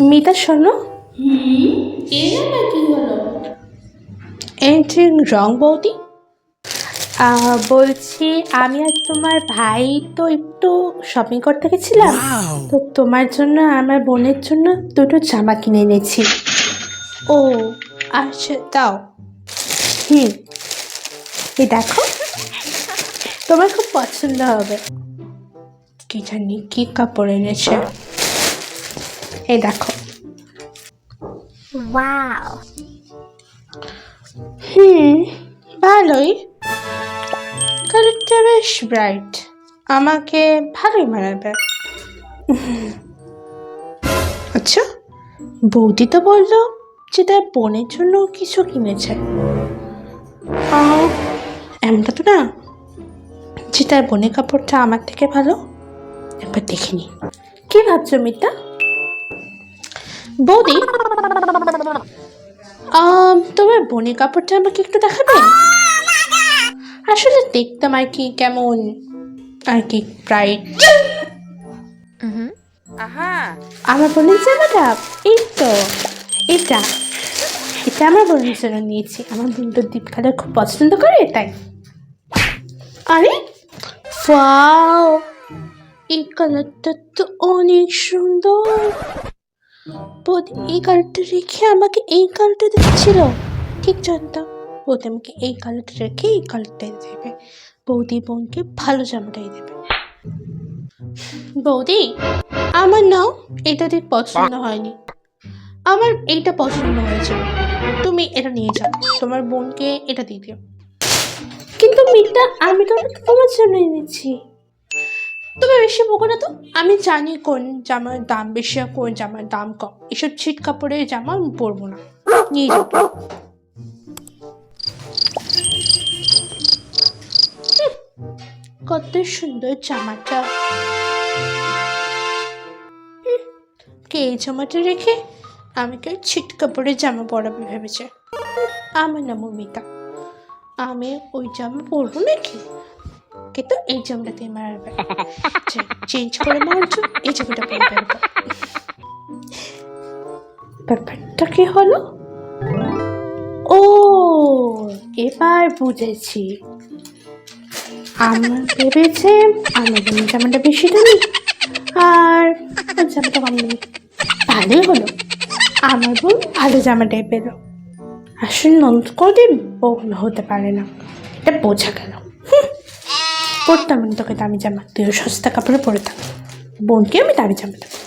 মিতা শোনো। এর আবার কি হলো? এই রং বৌদি। বলছি আমি আর তোমার ভাই তো একটু শপিং করতে গেছিলাম। তো তোমার জন্য আমার বোনের জন্য দুটো জামা কিনে এনেছি। ও আচ্ছা দাও। হুম এই দেখো। তোমার খুব পছন্দ হবে। কি জানি কি কাপড় এনেছে। এই দেখো। হুম ভালোই। কালারটা বেশ ব্রাইট আমাকে ভালোই মানাবে। আচ্ছা বৌদি তো বলল যে তার বোনের জন্য কিছু কিনেছে। এমনটা তো না যে তার বোনের কাপড়টা আমার থেকে ভালো? একবার দেখিনি কী ভাবছ মিতা? বৌদি? তোমার বোনের কাপড়টা আমাকে একটু দেখাবে? আসলে দেখতাম আর কি কেমন। আর কি ব্রাইট আমার বোনের জামাটা এই তো এটা। এটা আমার বোনের জন্য নিয়েছি। আমার বোন তো ডিপ কালার খুব পছন্দ করে তাই। আরে ওয়াও! এই কালারটা তো অনেক সুন্দর। বৌদি এই কালারটা রেখে আমাকে এই কালারটা দিচ্ছিল। ঠিক জানতাম বৌদি আমাকে এই কালারটা রেখে এই কালারটাই দেবে। বৌদি বোনকে ভালো জামাটাই দেবে। বৌদি আমার নাও এটা ঠিক পছন্দ হয়নি। আমার এইটা পছন্দ হয়েছে। তুমি এটা নিয়ে যাও। তোমার বোনকে এটা দিয়ে দিও। কিন্তু মিটা আমি তো তোমার জন্যই এনেছি তুমি বেশি বকো না তো। আমি জানি কোন জামার দাম বেশি কোন জামার দাম কম। এসব ছিট কাপড়ের জামা আমি পরবো না। নিয়ে। হুম, কত সুন্দর জামাটা। কে এই জামাটা রেখে আমাকে ছিট কাপড়ের জামা পরাবে ভেবেছে? আমার নাম অমিতা আমি ওই জামা পরবো নাকি? কিন্তু এই জামাটাতে মারবে চেঞ্জ করে মারছো, এই জামাটা পরে ব্যাপারটা কি হলো? ও, এবার বুঝেছি। আমার ভেবেছে বোনের জামাটা বেশি দামি আর জামাটা কম দামি ভালোই হলো। আমার বোন ভালো জামাটাই পেল। আসলে নষ্ট করে বোন হতে পারে না। এটা বোঝা গেল। পরতাম না, তোকে দামি জামা। তুইও সস্তা কাপড়ে পরে থাক। বোনকে আমি দামি জামা দেবো।